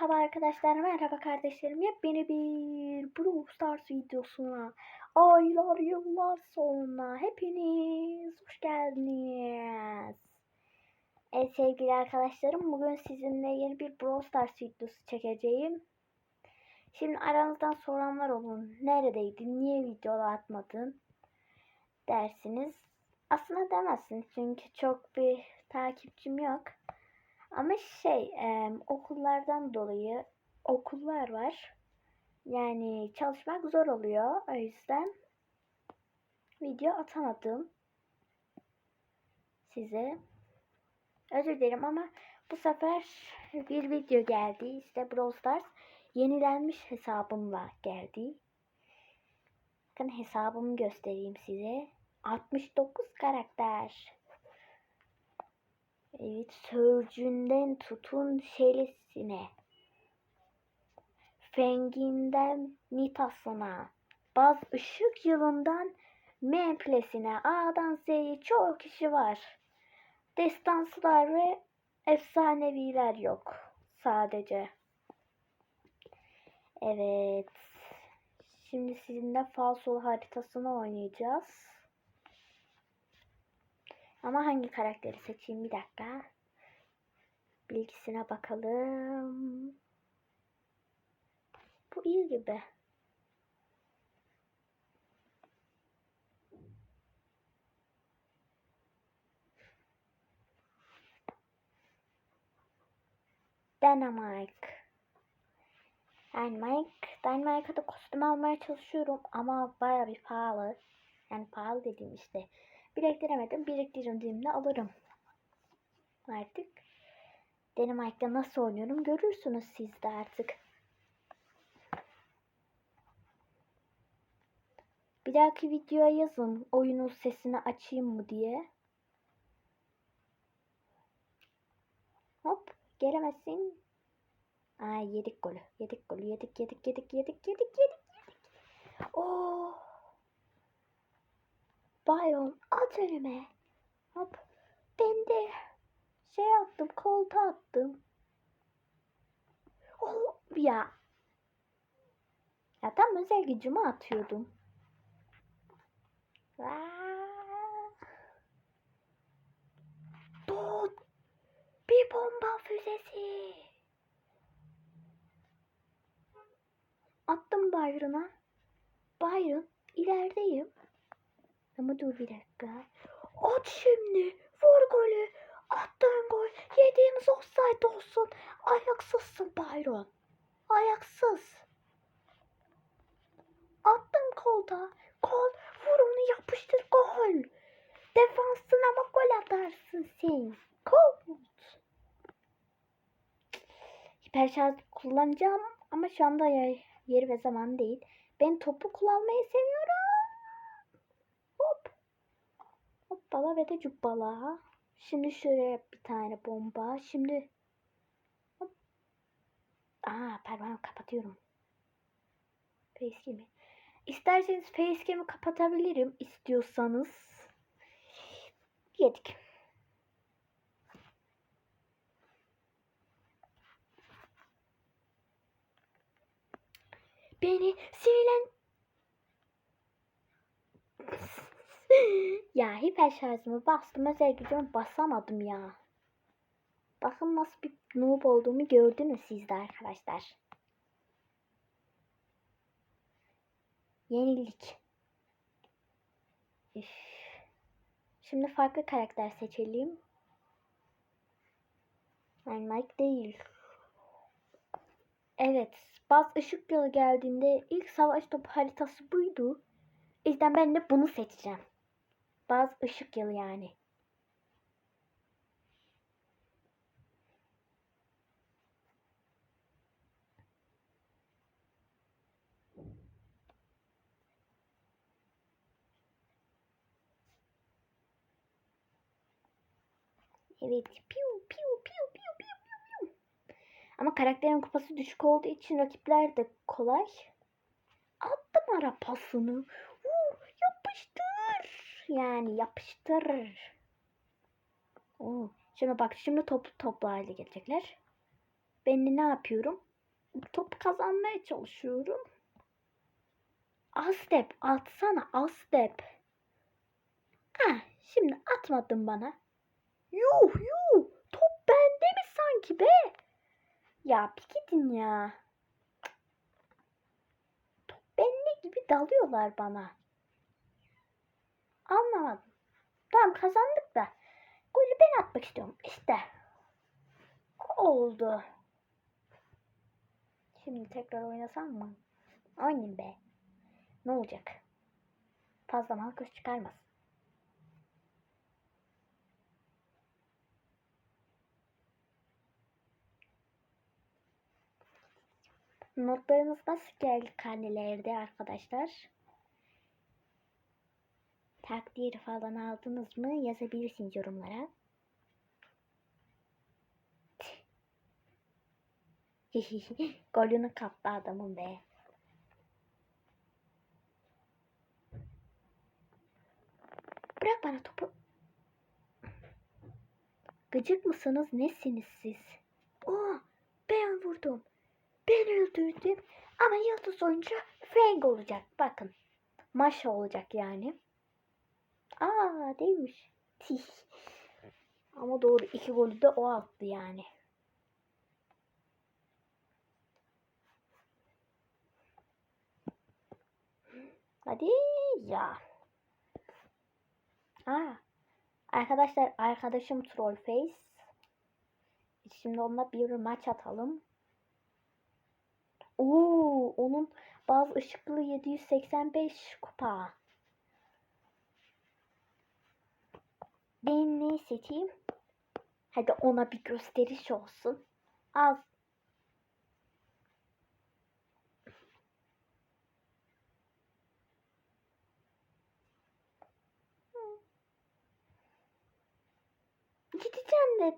Merhaba arkadaşlar, merhaba kardeşlerim. Yepyeni bir Brawl Stars videosuna aylar yıllar sonra hepiniz hoş geldiniz. Evet sevgili arkadaşlarım bugün sizinle yeni bir Brawl Stars videosu çekeceğim. Şimdi aranızdan soranlar olun. Neredeydin, niye video atmadın dersiniz. Aslında demezsiniz çünkü çok bir takipçim yok. Ama şey e, okullardan dolayı okullar var. Yani çalışmak zor oluyor. O yüzden video atamadım size. Özür dilerim ama bu sefer bir video geldi. İşte Brawl Stars yenilenmiş hesabımla geldi. Bakın hesabımı göstereyim size. 69 karakter. Evet, sörcünden tutun şelisine. Fenginden Nitas'ına. Baz ışık yılından Memplesine. A'dan Z'ye çoğu kişi var. Destansılar ve efsaneviler yok. Sadece. Evet. Şimdi sizinle falsol haritasını oynayacağız. Ama hangi karakteri seçeyim bir dakika. Bilgisine bakalım. Bu iyi gibi. Dynamite. Dynamite. Dynamite'a da kostüm almaya çalışıyorum ama baya bir pahalı. Yani pahalı dediğim işte Biriktiremedim. Biriktirdiğimde alırım. Artık Dynamite'da nasıl oynuyorum görürsünüz siz de artık. Bir dahaki videoya yazın oyunun sesini açayım mı diye. Hop gelemezsin. Ay yedik golü. Yedik golü. Yedik yedik yedik yedik yedik yedik yedik. Oh. Byron at önüme. Hop. Ben de şey attım koltuğa attım. Oh ya. Ya tam özel gücümü atıyordum. Tut. Bir bomba füzesi. Attım Byron'a. Byron ilerideyim. Ama dur bir dakika. At şimdi. Vur golü. Attığın gol. Yediğimiz offside olsun. Ayaksızsın Byron. Ayaksız. Attın kolda. Kol. Vur onu yapıştır gol. Defansın ama gol atarsın sen. Kol. Hiper şarj kullanacağım ama şu anda yeri ve zaman değil. Ben topu kullanmayı seviyorum. Hoppala ve de cubbala. Şimdi şuraya bir tane bomba. Şimdi hop. Aa parmağımı kapatıyorum. Facecam'i. İsterseniz facecam'i kapatabilirim istiyorsanız. Yedik. Beni sinirlen ya hiper şarjımı bastım özel gücümü basamadım ya. Bakın nasıl bir noob olduğumu gördünüz siz de arkadaşlar. Yenilik. Üf. Şimdi farklı karakter seçelim. Yani Mike değil. Evet. Baz ışık yılı geldiğinde ilk savaş topu haritası buydu. O ben de bunu seçeceğim. Baz ışık yılı yani. Evet. Piu piu piu piu piu piu. Ama karakterin kupası düşük olduğu için rakipler de kolay. Attım ara pasını. Yani yapıştır. Oo. Şimdi bak şimdi toplu toplu hale gelecekler. Ben de ne yapıyorum? Top kazanmaya çalışıyorum. Astep atsana Astep. Ah şimdi atmadın bana. Yuh yuh top bende mi sanki be? Ya bir gidin ya. Top bende gibi dalıyorlar bana. Anlamadım. Tamam kazandık da. Golü ben atmak istiyorum. İşte. Oldu. Şimdi tekrar oynasam mı? Oynayayım be. Ne olacak? Fazla mal göz çıkarmaz. Notlarınız nasıl geldi karnelerde arkadaşlar? Takdir falan aldınız mı yazabilirsiniz yorumlara. Golünü kaptı adamın be. Bırak bana topu. Gıcık mısınız? Nesiniz siz? Oo, ben vurdum. Ben öldürdüm. Ama yıldız oyuncu Frank olacak. Bakın. Maşa olacak yani. Aa değilmiş. Tih. Ama doğru iki golü de o attı yani. Hadi ya. Aa, arkadaşlar arkadaşım Trollface. Şimdi onunla bir maç atalım. Oo, onun bazı ışıklı 785 kupa. Ben ne seçeyim? Hadi ona bir gösteriş olsun. Az. Gideceğim de